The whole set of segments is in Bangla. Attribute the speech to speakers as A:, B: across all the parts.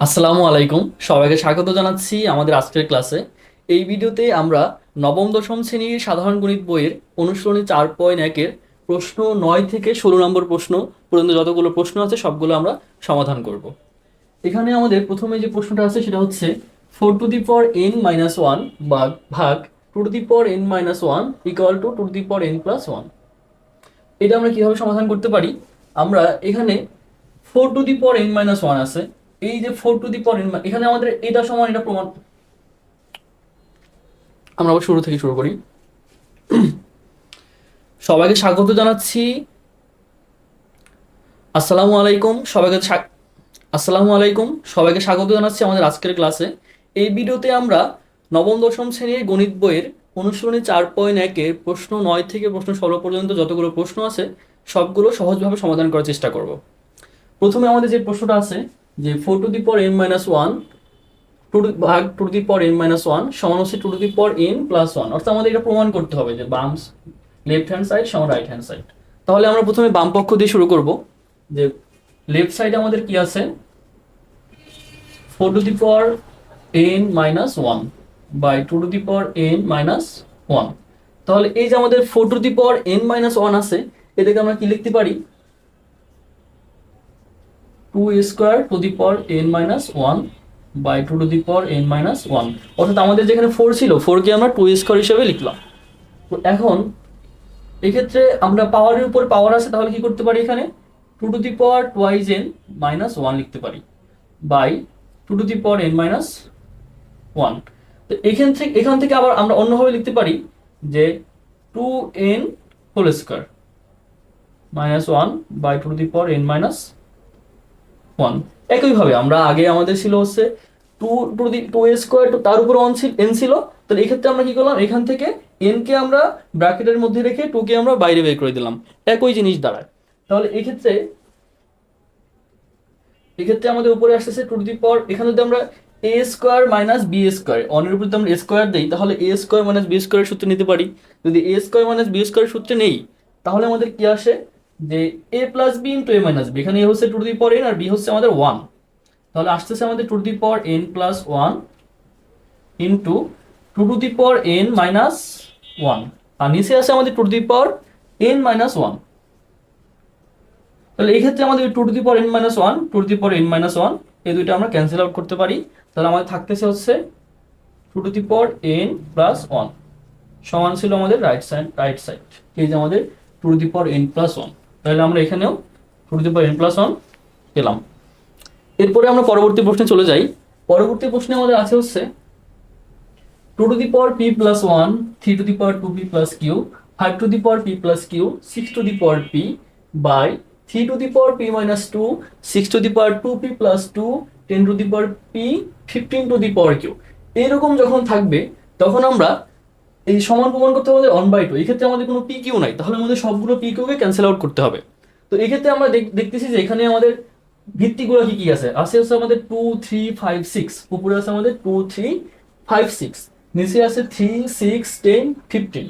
A: আসসালামু আলাইকুম। সবাইকে স্বাগত জানাচ্ছি আমাদের আজকের ক্লাসে। এই ভিডিওতে আমরা নবম, দশম শ্রেণির সাধারণ গণিত বইয়ের অনুশীলনী চার পয়েন্ট একের প্রশ্ন নয় থেকে ষোলো নম্বর প্রশ্ন পর্যন্ত যতগুলো প্রশ্ন আছে, সবগুলো আমরা সমাধান করব। এখানে আমাদের প্রথমে যে প্রশ্নটা আছে, সেটা হচ্ছে four two the power n minus one বা ভাগ two two the power n minus one equal to two two the power n plus one এটা আমরা কীভাবে সমাধান করতে পারি? আমরা এখানে four two the power n minus one আছে। এই যে ফোর টু দি এন এখানে আমাদের এটা সমান এটা প্রমাণ। আমরা আবার শুরু থেকে শুরু করি। সবাইকে স্বাগত জানাচ্ছি। আসসালামু আলাইকুম, সবাইকে আসসালামু আলাইকুম, সবাইকে স্বাগত জানাচ্ছি আমাদের আজকের ক্লাসে। এই ভিডিওতে আমরা নবম, দশম শ্রেণির গণিত বইয়ের অনুশীলনী চার পয়েন্ট একের প্রশ্ন নয় থেকে প্রশ্ন ষোলো পর্যন্ত যতগুলো প্রশ্ন আছে, সবগুলো সহজভাবে সমাধান করার চেষ্টা করব। প্রথমে আমাদের যে প্রশ্নটা আছে যে four two the power n minus one two ভাগ two the power n minus one সমান হচ্ছে two two the power n plus one অর্থাৎ আমাদের এটা প্রমাণ করতে হবে যে বাম লেফট হ্যান্ড সাইড সমান রাইট হ্যান্ড সাইড তাহলে আমরা প্রথমে বাম পক্ষ দিয়ে শুরু করব। যে লেফট সাইডে আমাদের কি আছে? Four two the power n minus one by two two the power n minus one তাহলে এই যে আমাদের four two the power n minus one আছে, এটাকে আমরা কি লিখতে পারি? Two square two the power n minus one by two two the power n minus one অর্থাৎ আমাদের যেখানে ফোর ছিল ফোরকে আমরা টু স্কোয়ার হিসেবে লিখলাম। তো এখন, এক্ষেত্রে আমরা পাওয়ারের উপর পাওয়ার আছে, তাহলে কি করতে পারি এখানে? Two two the power twice n minus one লিখতে পারি। By two two the power n minus one তো এখান থেকে এখান থেকে আবার আমরা অন্যভাবে লিখতে পারি যে two n whole square minus one by two two the power n minus one একইভাবে আমরা আগে আমাদের ছিল হচ্ছে two two the two a square তো তার উপর ওয়ান ছিল এন ছিল। তাহলে এক্ষেত্রে আমরা কি করলাম? এখান থেকে এন কে আমরা ব্র্যাকেটের মধ্যে রেখে টু কে আমরা বাইরে বের করে দিলাম। একই জিনিস দাঁড়ায়। তাহলে এক্ষেত্রে এক্ষেত্রে আমাদের উপরে আসতেছে টু দি পাওয়ার এখানে যদি আমরা a square minus b square অনের উপর যদি আমরা স্কোয়ার দিই, তাহলে এ স্কোয়ার মাইনাস বি স্কোয়ারের সূত্র নিতে পারি। যদি এ স্কোয়ার মাইনাস বি স্কোয়ারের সূত্রে নেই, তাহলে আমাদের কি আসে? যে a plus b into a minus b এখানে এ হচ্ছে টু দি পাওয়ার এন আর বি হচ্ছে আমাদের ওয়ান তাহলে আসতেছে আমাদের two the power n plus one into two two the power n minus one আর নিচে আছে আমাদের two the power n minus one তাহলে এই ক্ষেত্রে আমাদের two two the power n minus one two the power n minus one এই দুইটা আমরা ক্যান্সেল আউট করতে পারি। তাহলে আমাদের থাকতেছে হচ্ছে two two the power n plus one সমান ছিল আমাদের রাইট সাইড রাইট সাইড এই যে আমাদের two the power n plus one তাহলে আমরা এখানেও two two the power n plus one পেলাম। এরপরে আমরা পরবর্তী প্রশ্নে চলে যাই। পরবর্তী প্রশ্নে আমাদের আছে হচ্ছে two two the power p plus one three two the power two p plus q five two the power p plus q six two the power p by three two the power p minus two six two the power two p plus two ten two the power p fifteen two the power q এইরকম যখন থাকবে, তখন আমরা এই সমান প্রমাণ করতে আমাদের ওয়ান বাই টু এই ক্ষেত্রে আমাদের কোনো পি কিউ নাই। তাহলে আমাদের সবগুলো পি কিউকে ক্যান্সেল আউট করতে হবে। তো এই ক্ষেত্রে আমরা দেখ- দেখতেছি যে এখানে আমাদের ভিত্তিগুলো কি কি আছে? আছে হচ্ছে আমাদের টু থ্রি ফাইভ সিক্স উপরে আছে আমাদের টু থ্রি ফাইভ সিক্স নিচে আছে থ্রি সিক্স টেন ফিফটিন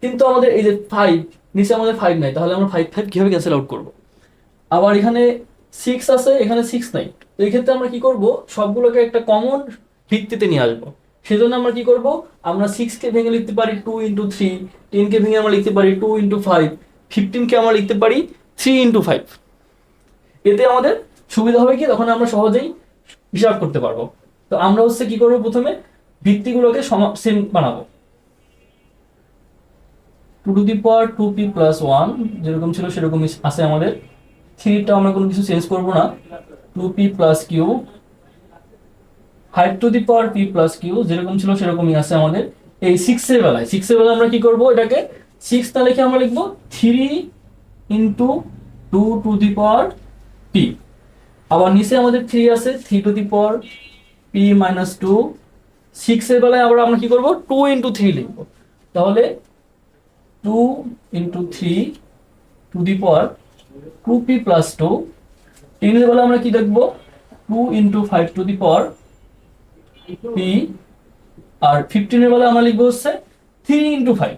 A: কিন্তু আমাদের এই যে ফাইভ নিচে আমাদের ফাইভ নাই। তাহলে আমরা ফাইভ ফাইভ কীভাবে ক্যান্সেল আউট করব? আবার এখানে সিক্স আছে, এখানে সিক্স নাই। তো এই ক্ষেত্রে আমরা কি করব? সবগুলোকে একটা কমন ভিত্তিতে নিয়ে আসব। সেজন্য আমরা কি করব? আমরা সিক্স কে ভেঙে লিখতে পারি টু ইন্টু থ্রি টেন কে ভেঙে আমরা লিখতে পারি টু ইন্টু ফাইভ ফিফটিন কে আমরা লিখতে পারি থ্রি ইন্টু ফাইভ এতে আমাদের সুবিধা হবে কি? তখন আমরা সহজেই হিসাব করতে পারব। তো আমরা হচ্ছে কি করব প্রথমে? ভিত্তিগুলোকে সেম বানাবো। Two two the power two p plus one যেরকম ছিল সেরকম আছে আমাদের। থ্রিটা আমরা কোনো কিছু চেঞ্জ করব না। Two p plus q five two the power p plus q যেরকম ছিল সেরকমই আছে আমাদের। এই সিক্সের বেলায়। সিক্সের বেলায় আমরা কি করব? এটাকে সিক্স না লিখে আমরা লিখব three into two two the power p আবার নিচে আমাদের থ্রি আছে three two the power p minus two সিক্সের বেলায় আবার আমরা কি করব? টু ইন্টু থ্রি লিখব। তাহলে two into three two the power two p plus two টেনের বেলা আমরা কি দেখব? Two into five two the power p আর ফিফটিনের বেলা আমরা লিখব হচ্ছে three into five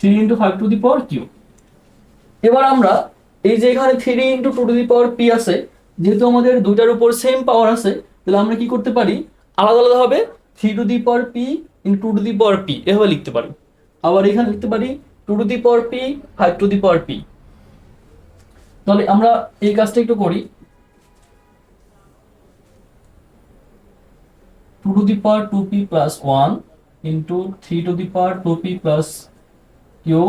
A: three into five two the power q এবার আমরা এই যে এখানে three into two two the power p আছে, যেহেতু আমাদের দুইটার উপর সেম পাওয়ার আছে, তাহলে আমরা কি করতে পারি? আলাদা আলাদা হবে three two the power p into two two the power p এভাবে লিখতে পারি। আবার এখানে লিখতে পারি two two the power p five two the power p তাহলে আমরা এই কাজটা একটু করি। Two two the power two p plus one into three two the power two p plus q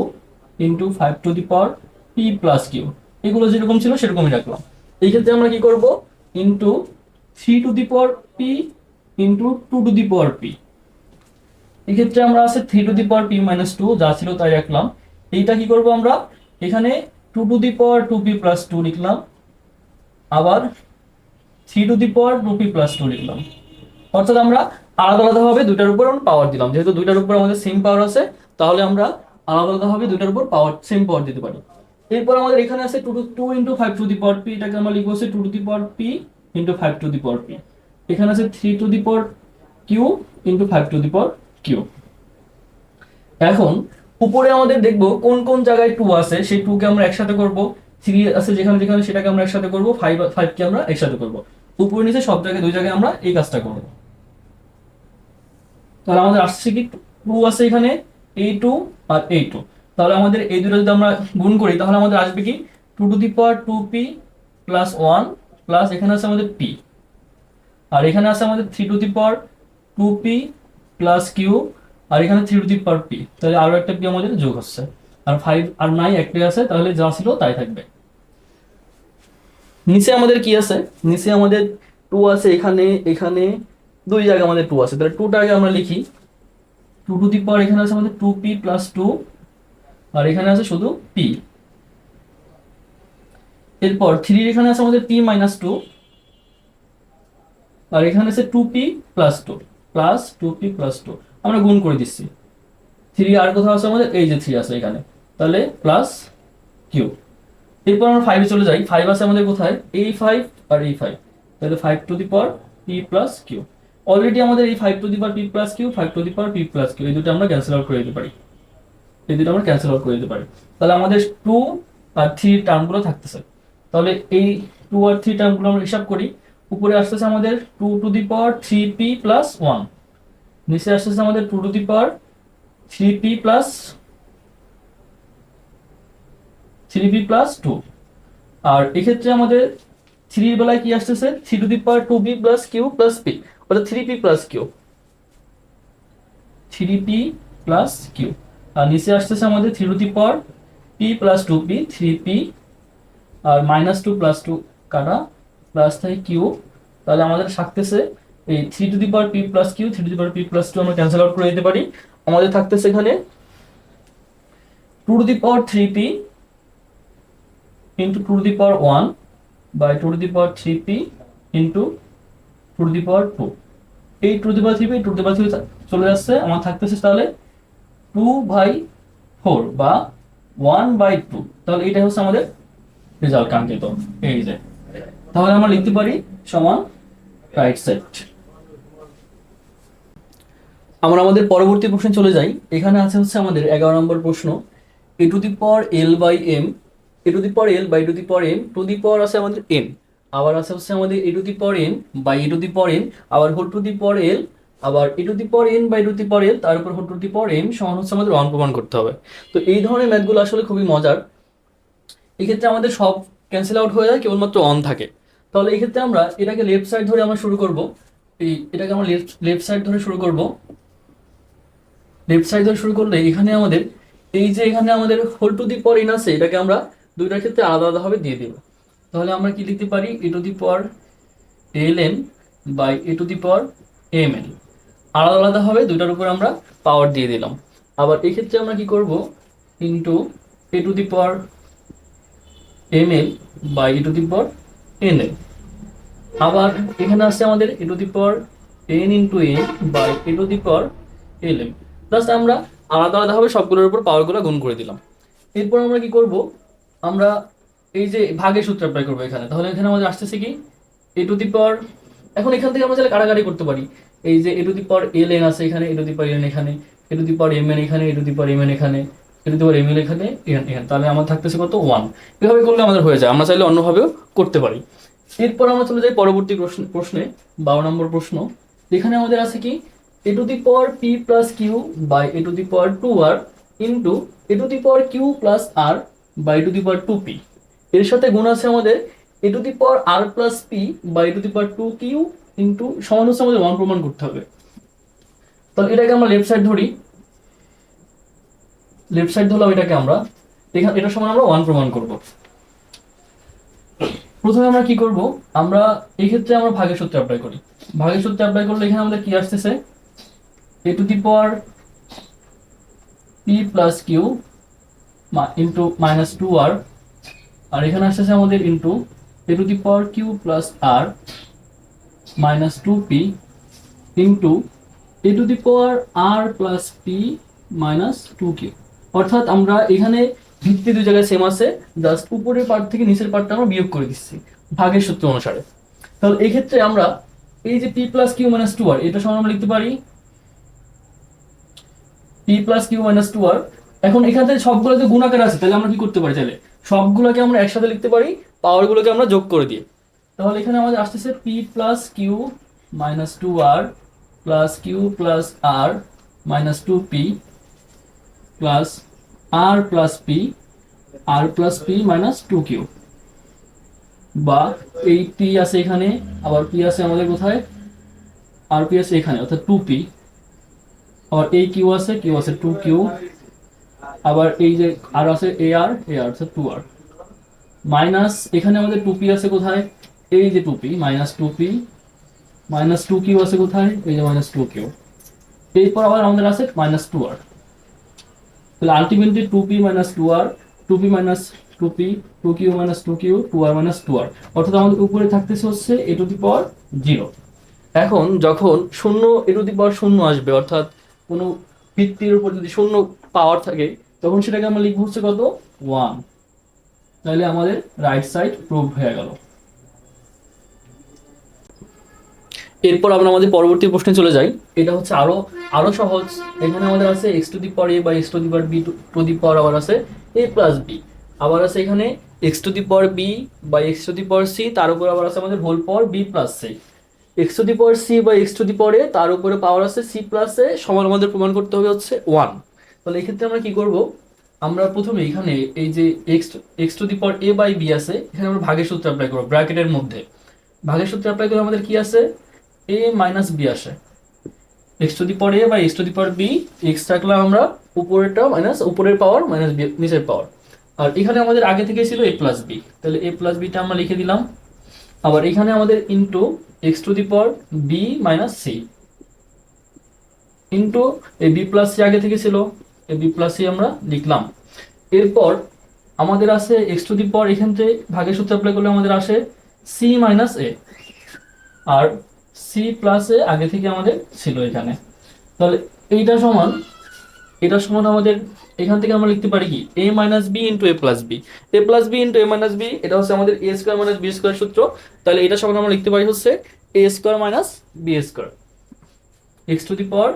A: into five two the power p plus q এগুলো যেরকম ছিল, সেরকমই রাখলাম। এই ক্ষেত্রে আমরা কি করব? Into three two the power p into two two the power p এক্ষেত্রে আমরা আছে three two the power p minus two যা ছিল তাই রাখলাম। এইটা কি করব আমরা? এখানে two two the power two p plus two লিখলাম। আবার three two the power two p plus two লিখলাম। অর্থাৎ আমরা আলাদা আলাদাভাবে দুইটার উপর আমরা পাওয়ার দিলাম। যেহেতু দুইটার উপর আমাদের সেম পাওয়ার আছে, তাহলে আমরা আলাদা আলাদাভাবে দুইটার উপর পাওয়ার সেম পাওয়ার দিতে পারি। এরপর আমাদের এখানে আছে two two two into five two the power p এটাকে আমরা লিখব two two the power p into five two the power p এখানে আছে three two the power q into five two the power q এখন, উপরে আমাদের দেখব কোন কোন জায়গায় টু আছে, সেই টু কে আমরা একসাথে করব। থ্রি আছে যেখানে যেখানে, সেটাকে আমরা একসাথে করব ফাইভ ফাইভ কে আমরা একসাথে করব। উপরে নিচে সব জায়গায় দুই জায়গায় আমরা এই কাজটা করব। তাহলে আমাদের আসছে কি? টু আছে এখানে এই টু আর এই টু তাহলে আমাদের এই দুটো যদি আমরা গুণ করি, তাহলে আমাদের আসবে কি? Two two the power two p plus one plus এখানে আছে আমাদের পি। আর এখানে আছে আমাদের three two the power two p plus q, আর এখানে three two the power p. তাহলে আরও একটা পি আমাদের যোগ হচ্ছে। আর ফাইভ আর নাই একটাই আছে, তাহলে যা ছিল তাই থাকবে। নিচে আমাদের কি আছে? নিচে আমাদের টু আছে, এখানে এখানে দুই জায়গায় আমাদের টু আছে। তাহলে টুটা আগে আমরা লিখি। টু টু দি পাওয়ার এখানে আছে আমাদের টু পি প্লাস টু আর এখানে আছে শুধু পি এরপর থ্রি এখানে আছে আমাদের পি মাইনাস টু আর এখানে আছে two p plus two plus two p plus two আমরা গুণ করে দিচ্ছি। থ্রি আর কোথাও আছে আমাদের? এই যে থ্রি আছে এখানে। তাহলে প্লাস কিউ এরপর আমরা ফাইভে চলে যাই। ফাইভ আছে আমাদের কোথায়? এই ফাইভ আর এই ফাইভ তাহলে five two the power p plus q already আমাদের এই five two the power p plus q five two the power p plus q এই দুটো আমরা ক্যান্সেল আউট করে দিতে পারি। এই দুটো আমরা ক্যান্সেল আউট করে দিতে পারি। তাহলে আমাদের টু আর থ্রি টার্মগুলো থাকতেছে। তাহলে এই টু আর থ্রি টার্মগুলো আমরা হিসাব করি। উপরে আসতেছে আমাদের two two the power three p plus one নিচে আসতেছে আমাদের two two the power three p plus three p plus two আর এক্ষেত্রে আমাদের থ্রির বেলায় কি আসতেছে? Three two the power two b plus q plus p অর্থাৎ three p plus q three p plus q আর নিচে আসতেছে আমাদের three two the power p plus two p three p R minus two plus two কাটা প্লাস থাকে কিউ তাহলে আমাদের থাকতেছে এই three two the power p plus q three two the power p plus two আমরা ক্যান্সেল আউট করে দিতে পারি। আমাদের থাকতেছে এখানে two two the power three p into two two the power one by two two the power three p into two two the power two এই two the power three p two the power three চলে যাচ্ছে আমার থাকতেছে তাহলে টু বাই ফোর বা ওয়ান বাই টু তাহলে এইটা হচ্ছে আমাদের রেজাল্ট কাঙ্ক্ষিত। এই যে। তাহলে আমরা লিখতে পারি সমান রাইট সেট আমরা আমাদের পরবর্তী প্রশ্নে চলে যাই। এখানে আছে হচ্ছে আমাদের এগারো নম্বর প্রশ্ন। A two the power l by m a two the power l by two the power m two the power আছে আমাদের এন আবার আছে হচ্ছে আমাদের a two the power n by a two the power n আবার whole two the power l আবার a two the power n by two the power l তার উপর whole two the power m সমান হচ্ছে আমাদের ওয়ান প্রমাণ করতে হবে। তো এই ধরনের ম্যাথগুলো আসলে খুবই মজার। এক্ষেত্রে আমাদের সব ক্যান্সেল আউট হয়ে যায়, কেবলমাত্র অন থাকে। তাহলে এই ক্ষেত্রে আমরা এটাকে লেফট সাইড ধরে আমরা শুরু করব। এই এটাকে আমরা লেফট লেফট সাইড ধরে শুরু করব। লেফট সাইড ধরে শুরু করলে এখানে আমাদের, এই যে এখানে আমাদের whole two the power n আছে, এটাকে আমরা দুইটার ক্ষেত্রে আলাদা আলাদাভাবে দিয়ে দেব। তাহলে আমরা কি লিখতে পারি? A two the power l n by a two the power m l আলাদা আলাদাভাবে দুইটার উপর আমরা পাওয়ার দিয়ে দিলাম। আবার এক্ষেত্রে আমরা কি করব? Into a two the power m l by a two the power n l আবার এখানে আসছে আমাদের a two the power n into n by a two the power l m just আমরা আলাদা আলাদাভাবে সবগুলোর উপর পাওয়ারগুলো গুণ করে দিলাম। এরপর আমরা কি করব? আমরা এই যে ভাগের সূত্র অ্যাপ্লাই করব এখানে তাহলে এখানে আমাদের আসতেছে কি এ টু দি পাওয়ার এখন এখান থেকে আমরা চাইলে করতে পারি এই যে এ two the power l N আছে এখানে a two the power n এখানে a two the power m n এখানে a two the power m n এখানে a two the power m এল এখানে এন এন তাহলে আমার থাকতেছে কত ওয়ান এভাবে করলে আমাদের হয়ে যায় আমরা চাইলে অন্যভাবেও করতে পারি এরপর আমরা চলে যাই পরবর্তী প্রশ্ন প্রশ্নে বারো নম্বর প্রশ্ন এখানে আমাদের আছে কি A to the power P plus Q by A to the power two R into A to the power Q plus R by to the power two P এর সাথে গুণ আছে আমাদের A to the power R plus P by to the power two Q into সমান হচ্ছে আমাদের ওয়ান প্রমাণ করতে হবে। তাহলে এটাকে আমরা লেফট সাইড ধরি। লেফট সাইড ধরলাম এটাকে আমরা। এখানে, এটার সমান আমরা ওয়ান প্রমাণ করব। প্রথমে আমরা কি করব? আমরা এই ক্ষেত্রে আমরা ভাগের সূত্র অ্যাপ্লাই করি। ভাগের সূত্র অ্যাপ্লাই করলে এখানে আমাদের কি আসতেছে? A to the power P plus Q into minus two R আর এখানে আসতেছে আমাদের into A to the power Q plus R minus two P into A to the power R plus P minus two Q অর্থাৎ আমরা এখানে ভিত্তি দুই জায়গায় সেম আছে জাস্ট উপরের পার্ট থেকে নিচের পার্টটা আমরা বিয়োগ করে দিচ্ছি, ভাগের সূত্র অনুসারে। তাহলে এই ক্ষেত্রে আমরা এই যে P plus Q minus two R এটা সমান আমরা লিখতে পারি P plus Q minus two R এখন এখান থেকে সবগুলো যে গুণাকার আছে, তাহলে আমরা কি করতে পারি তাহলে? সবগুলোকে আমরা একসাথে লিখতে পারি পাওয়ারগুলোকে আমরা যোগ করে দিই তাহলে এখানে আমাদের আসতেছে P plus Q minus two R plus Q plus R minus two P plus R plus P R plus P minus two Q বা এই পি আছে এখানে, আবার পি আছে আমাদের কোথায়? আর পি আছে এখানে, অর্থাৎ টু পি আবার এই কিউ আছে কিউ আছে টু কিউ আবার এই যে আর আছে এ আর এ আর অর্থাৎ টু আর মাইনাস এখানে আমাদের টু পি আছে কোথায়? এই যে two P minus two P minus two Q আছে কোথায়? এই যে মাইনাস টু কিউ এরপর আবার আমাদের আছে মাইনাস টু আর তাহলে ultimately two P minus two R two P minus two P two Q minus two Q two R minus two R অর্থাৎ আমাদের উপরে থাকতেছে হচ্ছে এ টু দি পাওয়ার জিরো এখন যখন শূন্য এ টু দি পাওয়ার শূন্য আসবে, অর্থাৎ কোনো ভিত্তির উপর যদি শূন্য পাওয়ার থাকে তখন সেটাকে আমরা লিখব হচ্ছে কত? ওয়ান তাহলে আমাদের রাইট সাইড প্রুভ হয়ে গেল। এরপর আমরা আমাদের পরবর্তী প্রশ্নে চলে যাই। এটা হচ্ছে আরও আরও সহজ। এখানে আমাদের আছে এক্স টু দি পাওয়ার এ বা X to the power B to the power আবার আছে এ প্লাস বি আবার আছে এখানে X to the power B বা X to the power C তার উপর আবার আছে আমাদের whole power B plus C X to the power C বা X to the power A তার উপরে পাওয়ার আছে সি প্লাস এ সমান আমাদের প্রমাণ করতে হবে হচ্ছে ওয়ান তাহলে এই ক্ষেত্রে আমরা কি করব? আমরা প্রথমে এখানে এই যে X X to the power A by B আছে, এখানে আমরা ভাগের সূত্র অ্যাপ্লাই করব, ব্র্যাকেটের মধ্যে। ভাগের সূত্র অ্যাপ্লাই করে আমাদের কি আছে এ মাইনাস বি আসে। X to the power A বা X to the power B X রাখলাম আমরা উপরেরটা মাইনাস উপরের পাওয়ার মাইনাস নিচের পাওয়ার আর এখানে আমাদের আগে থেকে ছিল এ প্লাস বি তাহলে এ প্লাস বিটা আমরা লিখে দিলাম। আবার এখানে আমাদের into X to the power B minus C into এই বি প্লাস সি আগে থেকে ছিল। এই বি প্লাস সি আমরা লিখলাম। এরপর আমাদের আছে এক্স টু দি পাওয়ার এখান থেকে ভাগের সূত্র অ্যাপ্লাই করলে আমাদের আসে সি মাইনাস এ আর সি প্লাস এ আগে থেকে আমাদের ছিল এখানে। তাহলে এইটা সমান, এটা সমান আমাদের, এখান থেকে আমরা লিখতে পারি কি? A minus B into A plus B A plus B into A minus B এটা হচ্ছে আমাদের A square minus B square সূত্র। তাহলে এটা সমান আমরা লিখতে পারি হচ্ছে A square minus B square X to the power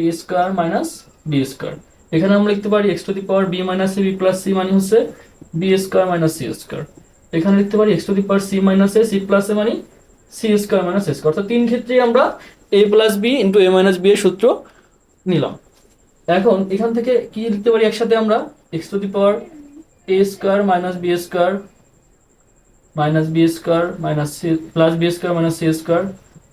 A: A square minus B square এখানে আমরা লিখতে পারি X to the power B minus C B plus C মানে হচ্ছে B square minus C square এখানে লিখতে পারি X to the power C minus A C plus A মানে C square minus A square অর্থাৎ তিন ক্ষেত্রেই আমরা A plus B into A minus B এর সূত্র নিলাম। এখন এখান থেকে কি লিখতে পারি একসাথে আমরা? X to the power A square minus B square minus B square minus C plus B square minus C square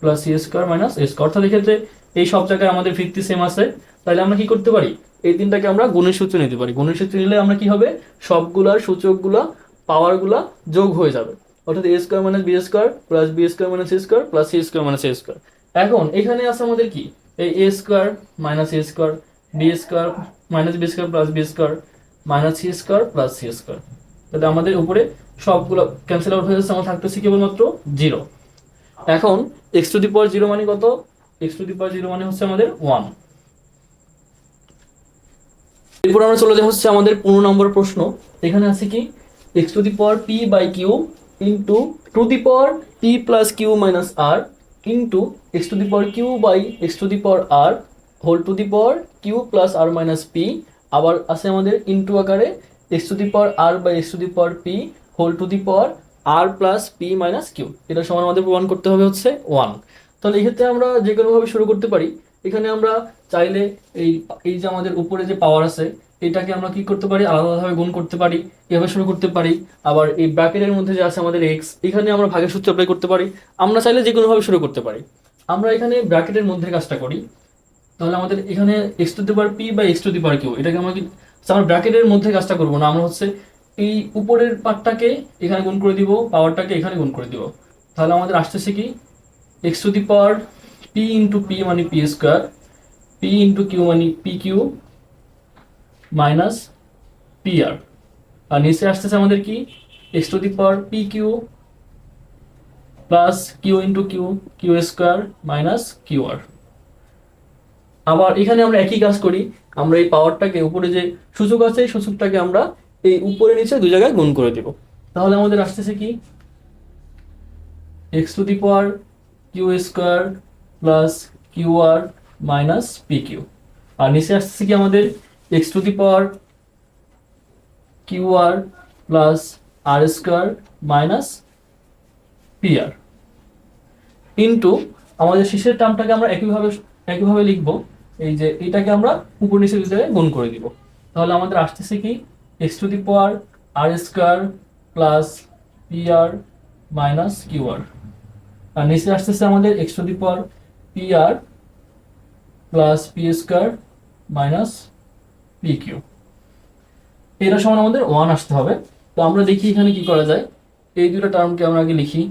A: plus C square minus A square অর্থাৎ এক্ষেত্রে এই সব জায়গায় আমাদের ভিত্তি সেম আছে। তাহলে আমরা কি করতে পারি? এই তিনটাকে আমরা গুণের সূত্র নিতে পারি। গুণের সূত্র নিলে আমরা কি হবে? সবগুলার সূচকগুলা, পাওয়ারগুলা যোগ হয়ে যাবে। অর্থাৎ A square minus B square plus B square minus C square plus C square minus A square এখন এখানে আছে আমাদের কি? এই A square minus A square B square minus B square plus B square minus C square plus C square তাহলে আমাদের উপরে সবগুলো ক্যান্সেল আউট হয়ে যাচ্ছে। আমার থাকতেছে কেবলমাত্র জিরো এখন X to the power zero মানে কত? X to the power zero মানে হচ্ছে আমাদের ওয়ান এরপর আমরা চলে যাই হচ্ছে আমাদের পনেরো নম্বর প্রশ্ন। এখানে আছে কি? X to the power P by Q into to the power P plus Q minus R into X to the power Q by X to the power R whole to the power Q plus R minus P আবার আছে আমাদের ইন্টু আকারে X to the power R by X to the power P whole to the power R plus P minus Q এটা সমান আমাদের প্রমাণ করতে হবে হচ্ছে ওয়ান তাহলে এক্ষেত্রে আমরা যে কোনোভাবে শুরু করতে পারি। এখানে আমরা চাইলে এই এই যে আমাদের উপরে যে পাওয়ার আছে এটাকে আমরা কি করতে পারি? আলাদাভাবে গুণ করতে পারি। এভাবে শুরু করতে পারি। আবার এই ব্র্যাকেটের মধ্যে যে আছে আমাদের এক্স এখানে আমরা ভাগের সূত্র অ্যাপ্লাই করতে পারি। আমরা চাইলে যে কোনোভাবে শুরু করতে পারি। আমরা এখানে ব্র্যাকেটের মধ্যে কাজটা করি। তাহলে আমাদের এখানে X to the power P বা X to the power Q এটাকে আমরা কি আচ্ছা, আমরা ব্র্যাকেটের মধ্যে কাজটা করব না। আমরা হচ্ছে এই উপরের পার্টটাকে এখানে গুণ করে দিব পাওয়ারটাকে এখানে গুণ করে দিব। তাহলে আমাদের আসতেছে কি? X to the power P into P মানে P square P into Q মানে P Q minus P R আর নিচে আসতেছে আমাদের কি? X to the power P Q plus Q into Q Q square minus Q R আবার এখানে আমরা একই কাজ করি, আমরা এই পাওয়ারটাকে উপরে যে সূচক আছে, এই সূচকটাকে আমরা এই উপরে নিচে দুই জায়গায় গুণ করে দিব। তাহলে আমাদের আসতেছে কি? X to the power Q square plus Q R minus P Q. আর নিচে আসছে কি আমাদের? X to the power Q R plus R square minus P R. Into আমাদের শেষের টার্মটাকে আমরা একইভাবে একইভাবে লিখব। এই যে এটাকে আমরা উপর নিচে দুই জায়গায় গুণ করে দিব। তাহলে আমাদের আসতেছে কি? X to the power R square plus P R minus Q R. আর নিচে আসতেছে আমাদের X to the power P R plus P square minus P Q এটা সমান আমাদের ওয়ান আসতে হবে। তো আমরা দেখি এখানে কি করা যায়। এই দুটো টার্মকে আমরা আগে লিখি।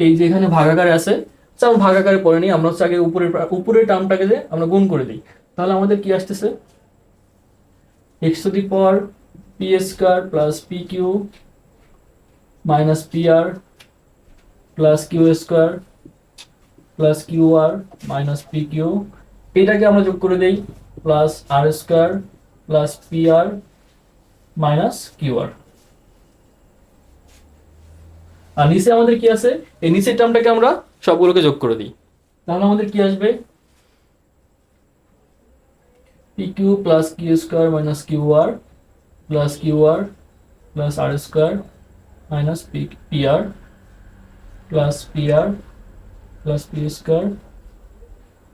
A: এই যে এখানে ভাগাকারে আছে আচ্ছা ভাগাকারে পড়ে নিই। আমরা হচ্ছে আগে উপরের উপরের টার্মটাকে যে আমরা গুণ করে দিই। তাহলে আমাদের কি আসতেছে? X to the power P square plus P Q minus P R plus Q square plus Q R minus P Q এটাকে আমরা যোগ করে দেই plus R square plus P R minus Q R আর নিচে আমাদের কি আছে? এই নিচের টার্মটাকে আমরা সবগুলোকে যোগ করে দিই। তাহলে আমাদের কি আসবে? P Q plus Q square minus Q R plus Q R plus R square minus P P R plus P R plus P square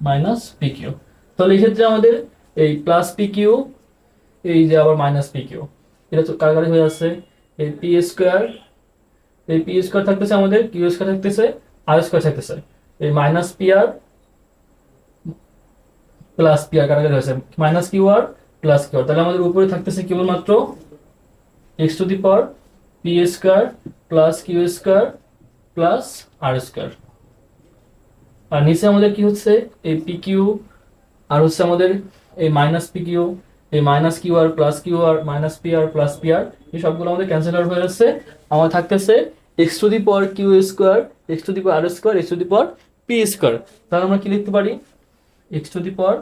A: minus P Q তাহলে এই ক্ষেত্রে আমাদের এই প্লাস পি কিউ এই যে আবার মাইনাস পি কিউ এটা কারাগারি হয়ে যাচ্ছে। এই পি স্কোয়ার এই পি স্কোয়ার থাকতেছে আমাদের কিউ স্কোয়ার থাকতেছে আর স্কোয়ার থাকতেছে। এই minus P R plus P R কারাগারি হয়েছে minus Q R plus Q R তাহলে আমাদের উপরে থাকতেছে কেবলমাত্র X to the power P square plus Q square plus R square আর নিচে আমাদের কি হচ্ছে? এই পি কিউ আর হচ্ছে আমাদের এই মাইনাস পি কিউ এই minus Q R plus Q R minus P R plus P R এই সবগুলো আমাদের ক্যান্সেল হয়ে যাচ্ছে। আমার থাকতেছে X to the power Q square X to the power R square X to the power P square তাহলে আমরা কি লিখতে পারি? X to the power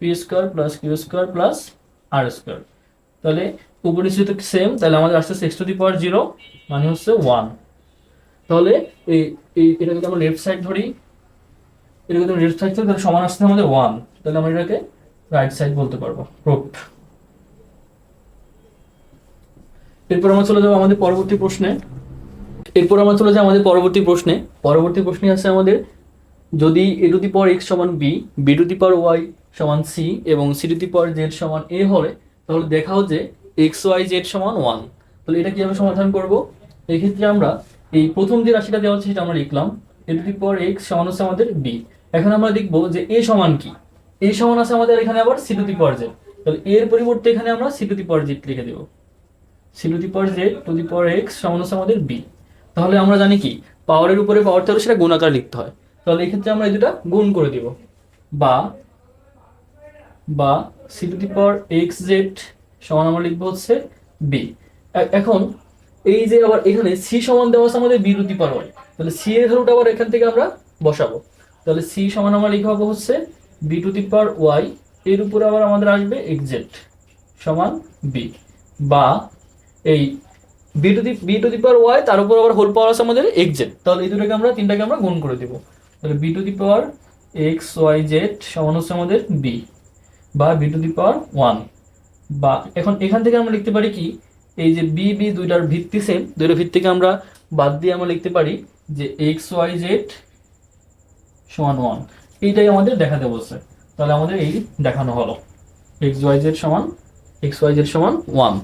A: P square plus Q square plus R square তাহলে উপর নিচে তো সেম তাহলে আমাদের আসতেছে X to the power zero মানে হচ্ছে ওয়ান তাহলে এই এটা যদি আমরা লেফট সাইড ধরি এটা যদি লেফট সাইড ধরি, তাহলে সমান আসছে আমাদের ওয়ান তাহলে আমরা এটাকে রাইট সাইড বলতে পারব প্রুফড এরপর আমরা চলে যাব আমাদের পরবর্তী প্রশ্নে। এরপর আমরা চলে যাব আমাদের পরবর্তী প্রশ্নে। পরবর্তী প্রশ্নে আছে আমাদের, যদি A to the power X সমান B B to the power Y সমান সি এবং C to the power Z সমান এ হলে তাহলে দেখাও যে এক্স ওয়াই জেড সমান ওয়ান তাহলে এটা কীভাবে সমাধান করব? এক্ষেত্রে আমরা এই প্রথম যে রাশিটা দেওয়া হচ্ছে সেটা আমরা লিখলাম, এ টু দি পাওয়ার এক্স সমান হচ্ছে আমাদের বি। এখন আমরা দেখব যে এ সমান কি? এ সমান আছে আমাদের এখানে আবার C to the power Z. তাহলে এর পরিবর্তে এখানে আমরা C to the power Z লিখে দেবো। C to the power Z to the power X সমান হচ্ছে আমাদের বি। তাহলে আমরা জানি কি? পাওয়ারের উপরে পাওয়ার থাকলে সেটা গুণাকার লিখতে হয়। তাহলে এক্ষেত্রে আমরা এই দুটা গুণ করে দিব। বা বা C to the power X Z সমান আমরা লিখব হচ্ছে বি। এখন এই যে আবার এখানে সি সমান দেওয়া আছে আমাদের বি টু দি ওয়াই তাহলে সি এর ভ্যালুটা আবার এখান থেকে আমরা বসাবো। তাহলে সি সমান আমরা লিখা হবে হচ্ছে B to the power Y এর উপরে আবার আমাদের আসবে এক্স জেড সমান বি বা এই B to the B to the power Y তার উপর আবার হোল পাওয়ার আছে আমাদের এক্স জেড তাহলে এই দুটোকে আমরা, তিনটাকে আমরা গুণ করে দিব। তাহলে B to the power X Y Z সমান হচ্ছে আমাদের বি বা B to the power one বা এখন এখান থেকে আমরা লিখতে পারি কি? এই যে বি বি দুইটার ভিত্তি সেম দুইটার ভিত্তিকে আমরা বাদ দিয়ে আমরা লিখতে পারি যে এক্স ওয়াই জেড সমান ওয়ান এইটাই আমাদের দেখাতে বলছে। তাহলে আমাদের এই দেখানো হলো। এক্স ওয়াই জেড সমান এক্স ওয়াই জেড সমান ওয়ান